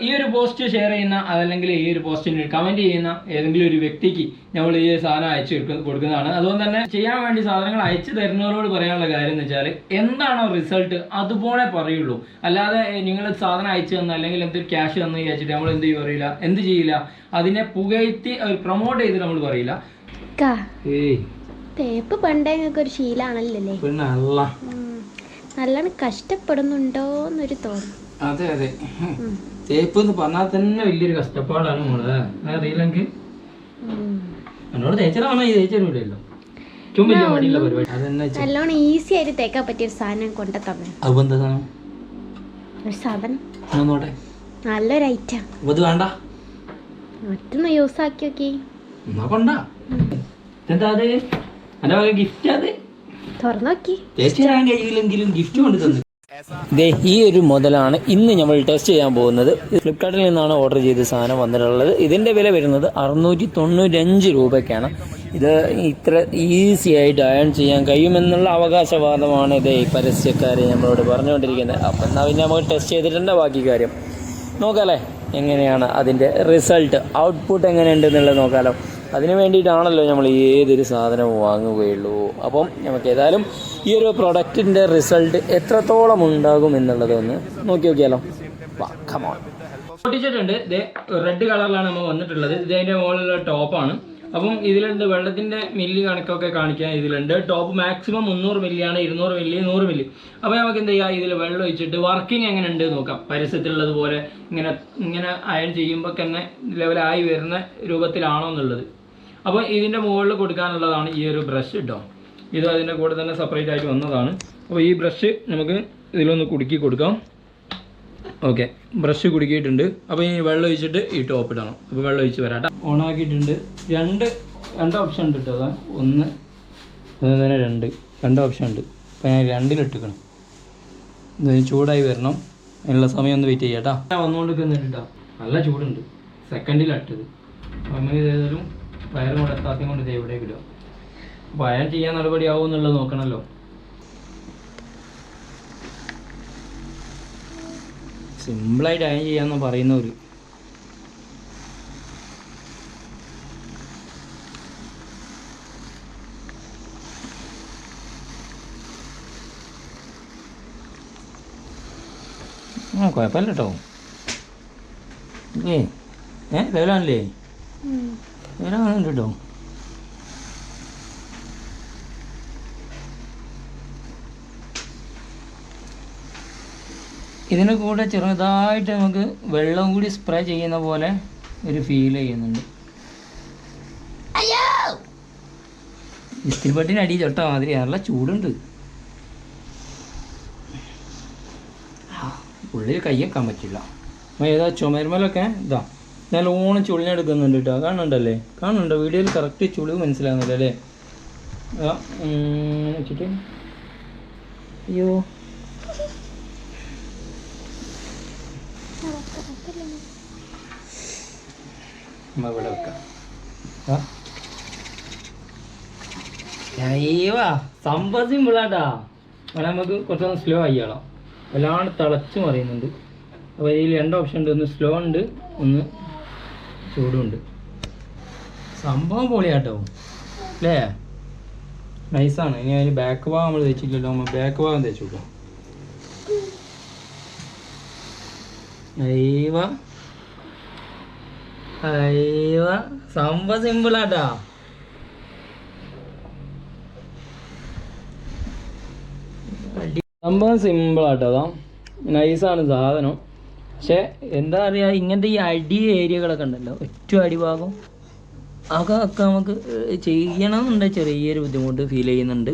ഈ ഒരു post share ചെയ്യുന്ന അതല്ലെങ്കിൽ ഈ ഒരു പോസ്റ്റിന് കമന്റ് ചെയ്യുന്ന ഏതെങ്കിലും ഒരു വ്യക്തിക്ക് നമ്മൾ ഈ സാധനം അയച്ചു കൊടുക്ക- കൊടുക്കുന്നതാണ്. അതുകൊണ്ട് തന്നെ ചെയ്യാൻ വേണ്ടി സാധനങ്ങൾ അയച്ചു തരുന്നവരോട് പറയാനുള്ള കാര്യം എന്ന് വെച്ചാൽ എന്താണോ റിസൾട്ട് അതുപോലെ പറയുള്ളൂ. അല്ലാതെ നിങ്ങൾ സാധനം അയച്ചു തന്ന അല്ലെങ്കിൽ എന്തൊരു ക്യാഷ് തന്നു വിചാരിച്ചിട്ട് നമ്മൾ എന്ത് ചെയ്യും അറിയില്ല. എന്ത് ചെയ്യില്ല? അതിനെ പുകഴ്ത്തി പ്രൊമോട്ട് ചെയ്ത് നമ്മൾ പറയില്ല. തേപ്പ് പണ്ടേ ഒരു ശീലാണല്ലേ. നല്ലോണം കഷ്ടപ്പെടുന്നുണ്ടോ എന്നൊരു തോന്നൽ. അതെ അതെ. തേപ്പ് എന്ന് പറഞ്ഞാൽ തന്നെ വലിയൊരു കഷ്ടപ്പാടാണ് മോളെ. അറിയില്ലെങ്കിൽ എന്നോട് തേച്ചതാണോ ഈ തേച്ചല്ലോ ഏറ്റവും വലിയ മടിയുള്ള പരിപാടി. അതെന്നെ വെച്ചാ- നല്ലോണം ഈസി ആയിട്ട് തേക്കാൻ പറ്റിയ ഒരു സാധനം കൊണ്ടു തന്നെ അപ്പൊ എന്താ സാധനം? ഒരു സാധനം. ഒന്ന് നോട്ടെ? നല്ലൊരു ഐറ്റം അപ്പൊ ഇത് വേണ്ട. മറ്റൊന്ന് യൂസ് ആക്കി നോക്കി. എന്നാ കൊണ്ട? എന്താ അത്? എന്റെ വക ഗിഫ്റ്റ് അത്. കഴിയില്ലെങ്കിലും ഗിഫ്റ്റ് കൊണ്ട് തന്നു. ഇതേ ഈ ഒരു മുതലാണ് ഇന്ന് നമ്മൾ ടെസ്റ്റ് ചെയ്യാൻ പോകുന്നത്. ഫ്ലിപ്കാർട്ടിൽ നിന്നാണ് ഓർഡർ ചെയ്ത സാധനം വന്നിട്ടുള്ളത്. ഇതിന്റെ വില വരുന്നത് അറുന്നൂറ്റി തൊണ്ണൂറ്റഞ്ച് രൂപയ്ക്കാണ്. ഇത് ഇത്ര ഈസി ആയിട്ട് അയൺ ചെയ്യാൻ കഴിയുമെന്നുള്ള അവകാശവാദമാണ് ഇത് ഈ പരസ്യക്കാരെ നമ്മളോട് പറഞ്ഞുകൊണ്ടിരിക്കുന്നത്. അപ്പം എന്നാൽ പിന്നെ നമുക്ക് ടെസ്റ്റ് ചെയ്തിട്ടുണ്ട് ബാക്കി കാര്യം. നോക്കാമല്ലേ എങ്ങനെയാണ് അതിന്റെ റിസൾട്ട് ഔട്ട്പുട്ട് എങ്ങനെയുണ്ടെന്നുള്ളത് നോക്കാമല്ലോ അതിന് വേണ്ടിയിട്ടാണല്ലോ നമ്മൾ ഏതൊരു സാധനം വാങ്ങുകയുള്ളൂ. അപ്പം നമുക്ക് ഏതായാലും ഈ ഒരു പ്രൊഡക്റ്റിന്റെ റിസൾട്ട് എത്രത്തോളം ഉണ്ടാകും എന്നുള്ളത് ഒന്ന് നോക്കി നോക്കിയാലോ. പൊട്ടിച്ചിട്ടുണ്ട്. ഇത് റെഡ് കളറിലാണ് നമ്മൾ വന്നിട്ടുള്ളത്. ഇത് അതിന്റെ മുകളിലുള്ള ടോപ്പാണ് അപ്പം ഇതിലുണ്ട് വെള്ളത്തിന്റെ മില്ലി കണക്കൊക്കെ കാണിക്കാൻ ഇതിലുണ്ട്. ടോപ്പ് മാക്സിമം മുന്നൂറ് മില്ലിയാണ് ഇരുന്നൂറ് മില്ലി നൂറ് മില്ലി അപ്പോൾ നമുക്ക് എന്ത് ചെയ്യാം? ഇതിൽ വെള്ളം ഒഴിച്ചിട്ട് വർക്കിംഗ് എങ്ങനെ ഉണ്ട് നോക്കാം. പരസ്യത്തിലുള്ളത് ഇങ്ങനെ ഇങ്ങനെ അയൺ ചെയ്യുമ്പോൾ തന്നെ ലെവലായി വരുന്ന രൂപത്തിലാണോ എന്നുള്ളത്. അപ്പോൾ ഇതിന്റെ മുകളിൽ കൊടുക്കാനുള്ളതാണ് ഈ ഒരു ബ്രഷ് കേട്ടോ ഇത് അതിന്റെ കൂടെ തന്നെ സെപ്പറേറ്റ് ആയിട്ട് വന്നതാണ്. അപ്പോൾ ഈ ബ്രഷ് നമുക്ക് ഇതിലൊന്ന് കുടുക്കി കൊടുക്കാം. ഓക്കെ ബ്രഷ് കുടുക്കിയിട്ടുണ്ട്. അപ്പോൾ ഈ വെള്ളം ഒഴിച്ചിട്ട് ഈ ടോപ്പ് ഇടണം. അപ്പോൾ വെള്ളം ഒഴിച്ച് വരാട്ടെ ഓൺ ആക്കിയിട്ടുണ്ട്. രണ്ട് രണ്ട് ഓപ്ഷൻ ഉണ്ട് കേട്ടോ അതാ ഒന്ന് അതുപോലെ തന്നെ രണ്ട്. രണ്ട് ഓപ്ഷൻ ഉണ്ട്. അപ്പോൾ ഞാൻ രണ്ടിലിട്ടിക്കണം ഇത് ചൂടായി വരണം. അതിനുള്ള സമയം ഒന്ന് വെയിറ്റ് ചെയ്യാം കേട്ടോ വന്നുകൊണ്ടിരിക്കുന്നുണ്ട് കേട്ടോ നല്ല ചൂടുണ്ട്. സെക്കൻഡിലിട്ടത് അപ്പോൾ ഇതേതായാലും വയറും കൂടെ എത്താത്തയും കൊണ്ട് ഇടുക. അപ്പോൾ അയാൾ ചെയ്യാൻ നടപടിയാവും എന്നുള്ളത് നോക്കണമല്ലോ സിമ്പിളായിട്ട് അയൺ ചെയ്യാന്ന് പറയുന്നവർ കുഴപ്പമില്ല കേട്ടോ. ഏ ഏ ലെവലാണല്ലേ ലെവലാണുണ്ട് കേട്ടോ ഇതിന് കൂടെ ചെറുതായിട്ട് നമുക്ക് വെള്ളം കൂടി സ്പ്രേ ചെയ്യുന്ന പോലെ ഒരു ഫീൽ ചെയ്യുന്നുണ്ട്. ഇസ്തിരിപ്പട്ടിന് അടി ചൊട്ട മാതിരി നല്ല ചൂടുണ്ട്. ഉള്ളിൽ കയ്യേക്കാൻ പറ്റില്ല ഏതാ ചുമരുമലൊക്കെ? ഇതാ. നല്ലോണം ചുളിഞ്ഞെടുക്കുന്നുണ്ട് കേട്ടോ. കാണുന്നുണ്ടല്ലേ? കാണുന്നുണ്ടോ? വീഡിയോയിൽ കറക്റ്റ് ചുളിവ് മനസ്സിലാകുന്നില്ല അല്ലേ? വെച്ചിട്ട്. അയ്യോ. ഇവിടെ വെക്കാം. സംഭവം സിമ്പിളാട്ടാ അവിടെ നമുക്ക് കുറച്ചൊന്ന് സ്ലോ ആയിയാളാം വല്ലാണ്ട് തിളച്ചു മറിയുന്നുണ്ട്. അപ്പോൾ ഇതിൽ രണ്ട് ഓപ്ഷൻ ഉണ്ട്. ഒന്ന് സ്ലോ ഉണ്ട് ഒന്ന് ചൂടുണ്ട്. സംഭവം പൊളിയാട്ടോ. അല്ലേ നൈസാണ് ഇനി അതിന് ബാക്ക് ഭാഗം നമ്മൾ തേച്ചില്ലല്ലോ നമ്മൾ ബാക്ക് ഭാഗം തേച്ചു കൊടുക്കാം. അയ്യവ സംഭവം സിമ്പിളാട്ടാ സംഭവം സിമ്പിളാട്ടോ അതാ. നൈസാണ് സാധനം. പക്ഷെ എന്താ പറയുക ഇങ്ങനത്തെ ഈ അടി ഏരിയകളൊക്കെ ഉണ്ടല്ലോ ഏറ്റവും അടിഭാഗം അതൊക്കെ നമുക്ക് ചെയ്യണമെന്നുണ്ട് ചെറിയൊരു ബുദ്ധിമുട്ട് ഫീൽ ചെയ്യുന്നുണ്ട്.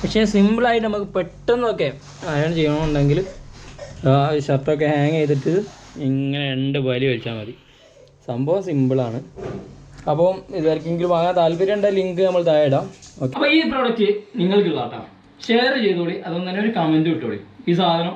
പക്ഷേ സിമ്പിളായിട്ട് നമുക്ക് പെട്ടെന്നൊക്കെ അയൺ ചെയ്യണമെന്നുണ്ടെങ്കിൽ ആ ഷർട്ടൊക്കെ ഹാങ് ചെയ്തിട്ട് ഇങ്ങനെ രണ്ട് വലി വലിച്ചാൽ മതി. സംഭവം സിമ്പിളാണ് അപ്പോൾ ഇതാർക്കെങ്കിലും വാങ്ങാൻ താല്പര്യം താല്പര്യമുണ്ട ലിങ്ക് നമ്മൾ താഴെ ഇടാം. അപ്പോൾ ഈ പ്രോഡക്റ്റ് നിങ്ങൾക്കുള്ള ഷെയർ ചെയ്തോളി അതൊന്നും തന്നെ ഒരു കമന്റ് ഇട്ടോളി. ഈ സാധനം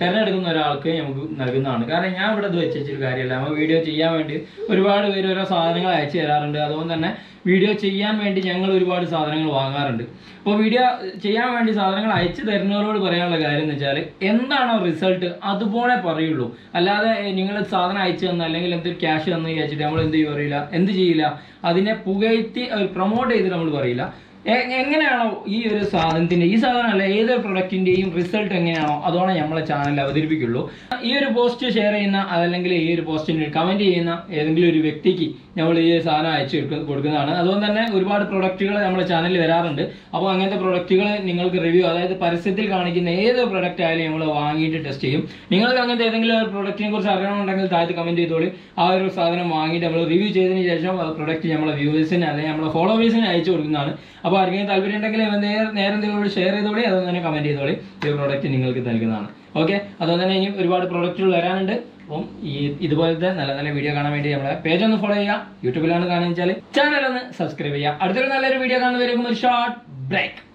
തിരഞ്ഞെടുക്കുന്ന ഒരാൾക്ക് നമുക്ക് നൽകുന്നതാണ്. കാരണം ഞാൻ ഇവിടെ ഇത് വെച്ചിട്ട് കാര്യമില്ല. നമ്മൾ വീഡിയോ ചെയ്യാൻ വേണ്ടി ഒരുപാട് പേര് ഓരോ സാധനങ്ങൾ അയച്ചു തരാറുണ്ട്. അതുകൊണ്ട് തന്നെ വീഡിയോ ചെയ്യാൻ വേണ്ടി ഞങ്ങൾ ഒരുപാട് സാധനങ്ങൾ വാങ്ങാറുണ്ട്. അപ്പോൾ വീഡിയോ ചെയ്യാൻ വേണ്ടി സാധനങ്ങൾ അയച്ചു തരുന്നവരോട് പറയാനുള്ള കാര്യം എന്ന് വെച്ചാൽ എന്താണോ റിസൾട്ട് അതുപോലെ പറയുള്ളൂ. അല്ലാതെ നിങ്ങൾ സാധനം അയച്ചു തന്ന അല്ലെങ്കിൽ എന്തൊരു ക്യാഷ് തന്നു വിചാരിച്ചിട്ട് നമ്മൾ എന്ത് ചെയ്യും അറിയില്ല. എന്ത് ചെയ്യില്ല? അതിനെ പുകഴ്ത്തി പ്രൊമോട്ട് ചെയ്ത് നമ്മൾ പറയില്ല. എങ്ങനെയാണോ ഈ ഒരു സാധനത്തിന്റെ ഈ സാധനം അല്ല ഏതൊരു പ്രൊഡക്റ്റിന്റെയും റിസൾട്ട് എങ്ങനെയാണോ അതോടെ നമ്മളെ ചാനൽ അവതരിപ്പിക്കുള്ളൂ. ഈ ഒരു പോസ്റ്റ് ഷെയർ ചെയ്യുന്ന അതല്ലെങ്കിൽ ഈ ഒരു പോസ്റ്റിന് കമന്റ് ചെയ്യുന്ന ഏതെങ്കിലും ഒരു വ്യക്തിക്ക് നമ്മൾ ഈ സാധനം അയച്ചു കൊടുക്ക- കൊടുക്കുന്നതാണ്. അതുകൊണ്ട് തന്നെ ഒരുപാട് പ്രൊഡക്റ്റുകൾ നമ്മുടെ ചാനലിൽ വരാറുണ്ട്. അപ്പോൾ അങ്ങനത്തെ പ്രൊഡക്റ്റുകൾ നിങ്ങൾക്ക് റിവ്യൂ അതായത് പരസ്യത്തിൽ കാണിക്കുന്ന ഏത് പ്രൊഡക്റ്റ് ആയാലും നമ്മൾ വാങ്ങിയിട്ട് ടെസ്റ്റ് ചെയ്യും. നിങ്ങൾക്ക് അങ്ങനത്തെ ഏതെങ്കിലും ഒരു പ്രൊഡക്റ്റിനെ കുറിച്ച് അറിയണമെന്നുണ്ടെങ്കിൽ താഴത്ത് കമന്റ് ചെയ്തോളി. ആ ഒരു സാധനം വാങ്ങിയിട്ട് നമ്മൾ റിവ്യൂ ചെയ്തതിന് ശേഷം പ്രൊഡക്റ്റ് നമ്മളെ വ്യൂവേഴ്സിന് അല്ലെങ്കിൽ നമ്മളെ ഫോളോവേഴ്സിന് അയച്ചു കൊടുക്കുന്നതാണ്. അപ്പോൾ ആർക്കെങ്കിലും താല്പര്യം ഉണ്ടെങ്കിൽ നേരെ നേരെ നിങ്ങളോട് ഷെയർ ചെയ്തോളി അതൊന്നും തന്നെ കമന്റ് ചെയ്തോളി. ഈ പ്രോഡക്റ്റ് നിങ്ങൾക്ക് നൽകുന്നതാണ്. ഓക്കെ അതുകൊണ്ട് തന്നെ ഇനി ഒരുപാട് പ്രോഡക്റ്റുകൾ വരാനുണ്ട്. അപ്പം ഈ ഇതുപോലത്തെ നല്ല നല്ല വീഡിയോ കാണാൻ വേണ്ടി നമ്മളെ പേജ് ഒന്ന് ഫോളോ ചെയ്യുക. യൂട്യൂബിലാണ് കാണുക ചാനൽ ഒന്ന് സബ്സ്ക്രൈബ് ചെയ്യുക. അടുത്തൊരു നല്ലൊരു വീഡിയോ കാണുന്നവരേക്കും ഒരു ഷോർട്ട് ബ്രേക്ക്